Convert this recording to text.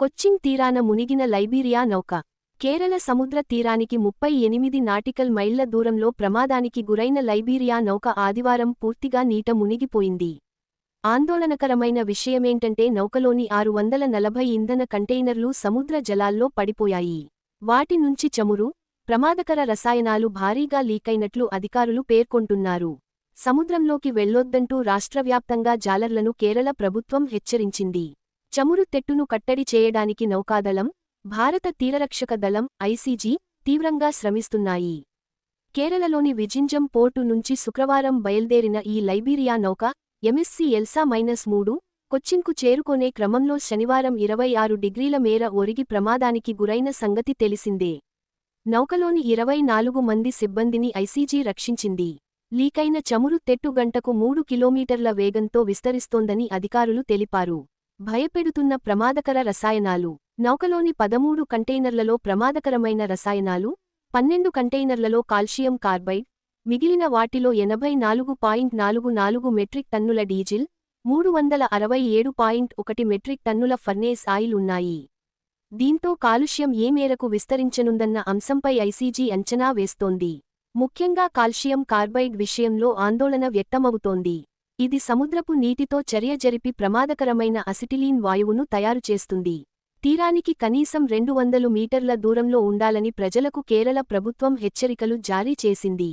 కొచ్చిన్ తీరాన మునిగిన లైబీరియా నౌక. కేరళ సముద్ర తీరానికి ముప్పై ఎనిమిది నాటికల్ మైళ్ళ దూరంలో ప్రమాదానికి గురైన లైబీరియా నౌక ఆదివారం పూర్తిగా నీట మునిగిపోయింది. ఆందోళనకరమైన విషయమేంటంటే నౌకలోని ఆరు వందల నలభై ఇంధన కంటైనర్లు సముద్ర జలాల్లో పడిపోయాయి. వాటి నుంచి చమురు ప్రమాదకర రసాయనాలు భారీగా లీకైనట్లు అధికారులు పేర్కొంటున్నారు. సముద్రంలోకి వెళ్ళొద్దంటూ రాష్ట్రవ్యాప్తంగా జాలర్లను కేరళ ప్రభుత్వం హెచ్చరించింది. చమురు తెట్టును కట్టడి చేయడానికి నౌకాదళం భారత తీరరక్షక దళం ఐసీజీ తీవ్రంగా శ్రమిస్తున్నాయి. కేరళలోని విజింజం పోర్టు నుంచి శుక్రవారం బయల్దేరిన ఈ లైబీరియా నౌక ఎంఎస్సీ ఎల్సా మైనస్ మూడు కొచ్చిన్కు చేరుకునే క్రమంలో శనివారం ఇరవై ఆరు డిగ్రీల మేర ఒరిగి ప్రమాదానికి గురైన సంగతి తెలిసిందే. నౌకలోని ఇరవై నాలుగు మంది సిబ్బందిని ఐసీజీ రక్షించింది. లీకైన చమురు తెట్టు గంటకు మూడు కిలోమీటర్ల వేగంతో విస్తరిస్తోందని అధికారులు తెలిపారు. భయపెడుతున్న ప్రమాదకర రసాయనాలు. నౌకలోని పదమూడు కంటైనర్లలో ప్రమాదకరమైన రసాయనాలు పన్నెండు కంటైనర్లలో కాల్షియం కార్బైడ్ మిగిలిన వాటిలో ఎనభై నాలుగు పాయింట్ నాలుగు నాలుగు మెట్రిక్ టన్నుల డీజిల్ మూడు వందల అరవై ఏడు పాయింట్ ఒకటి మెట్రిక్ టన్నుల ఫర్నేస్ ఆయిల్ ఉన్నాయి. దీంతో కాలుష్యం ఏ మేరకు విస్తరించనుందన్న అంశంపై ఐసీజీ అంచనా వేస్తోంది. ముఖ్యంగా కాల్షియం కార్బైడ్ విషయంలో ఆందోళన వ్యక్తమవుతోంది. ఇది సముద్రపు నీటితో చర్య జరిపి ప్రమాదకరమైన అసిటిలీన్ వాయువును తయారు చేస్తుంది. తీరానికి కనీసం రెండు వందలు మీటర్ల దూరంలో ఉండాలని ప్రజలకు కేరళ ప్రభుత్వం హెచ్చరికలు జారీ చేసింది.